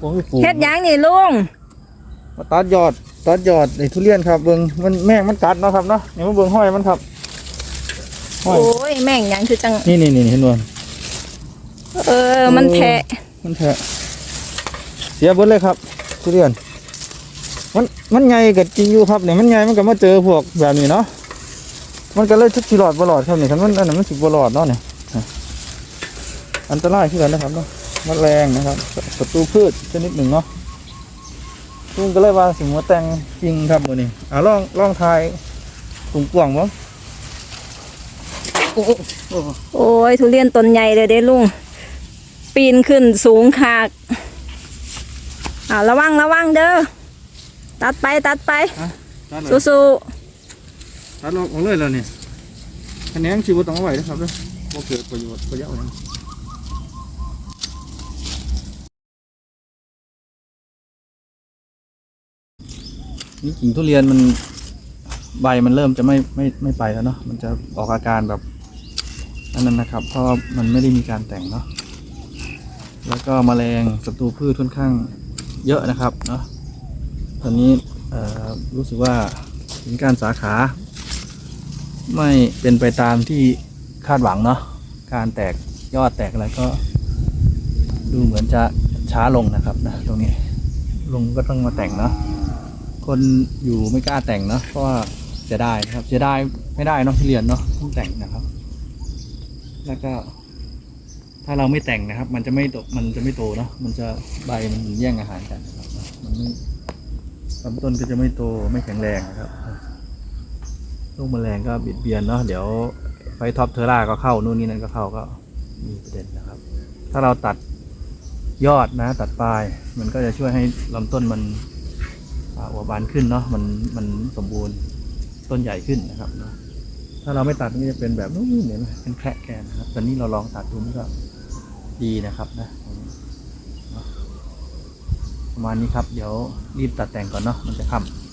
ผมไปปลูกเฮ็ดหยังนี่ลุงมาตัดยอดตัดยอดไอ้ทุเรียนครับเบิ่งมันแม่งมันกัดเนาะครับเนาะนี่มาเบิ่งห้อยมันครับห้อยโอ้ยแม่งหยังคือจัง นี่นี่นี่เห็นบ่เออ มันแทะมันแทะเสียเบิดเลยครับ ทุเรียน มันมันใหญ่กับจริงอยู่ครับเนี่ยมันใหญ่มันก็มาเจอพวกแบบนี้เนาะมันก็เลยทุกสิหลอดบ่หลอดครับนี่คันมันอันนั้นมันสิบ่หลอดเนาะเนี่ยอันตรายขึ้นกันนะครับเนาะ แมลงนะครับศัตรูพืชชนิดหนึ่งเนาะลุงก็เลยว่าสิหัวแต่งจริงครับมื้อนี้อ่าลองลองทายกลุ่มกวางบ่โอ้โหโอ้โหโอ้ยทุเรียนต้นใหญ่เลยเด้ลุงปีนขึ้นสูงคากอ่าระวังระวังเด้อตัดไปตัดไปตัดเลยสู้ตัดออกเอาเลยแล้วนี่คะแนนชีวิตต้องเอาไว้นะครับเด้อบ่เกิดประโยชน์ประโยชน์หยัง นี่กิ่งทุเรียนมันใบมันเริ่มจะไม่ไม่ไม่ไปแล้วเนาะมันจะออกอาการแบบอันนั้นนะครับ เพราะมันไม่ได้มีการแต่งเนาะแล้วก็แมลงศัตรูพืชค่อนข้างเยอะนะครับเนาะตอนนี้รู้สึกว่าถึงการสาขา ไม่เป็นไปตามที่คาดหวังเนาะการแตกยอดแตกอะไรก็ ดูเหมือนจะช้าลงนะครับนะตรงนี้ลุงก็ต้องมาแต่งเนาะ คนอยู่ไม่กล้าแต่งเนาะเพราะว่าเสียดายนะครับเสียดายไม่ได้เนาะที่เรียนเนาะต้องแต่งนะครับ แล้วก็ ถ้าเราไม่แต่งนะครับ มันจะไม่โตมันจะไม่โตเนาะมันจะใบมันแย่งอาหารกันนะครับมันไม่ลำต้นก็จะไม่โตไม่แข็งแรงนะครับลูกแมลงก็บิดเบียนเนาะเดี๋ยวไฟท็อปเทอร่าก็เข้านู่นนี่นั่นก็เข้าก็มีประเด็นนะครับ ถ้าเราตัดยอดนะ ตัดปลาย มันก็จะช่วยให้ลำต้นมัน อ่าอวบานขึ้นเนาะมันมันสมบูรณ์ต้นใหญ่ขึ้นนะครับเนาะถ้าเราไม่ตัดนี่จะเป็นแบบนู้นเห็นไหมเป็นแคระแกนนะครับตอนนี้เราลองตัดดูนี่ก็ดีนะครับนะเนาะประมาณนี้ครับ เดี๋ยวรีบตัดแต่งก่อนเนาะมันจะค่ำ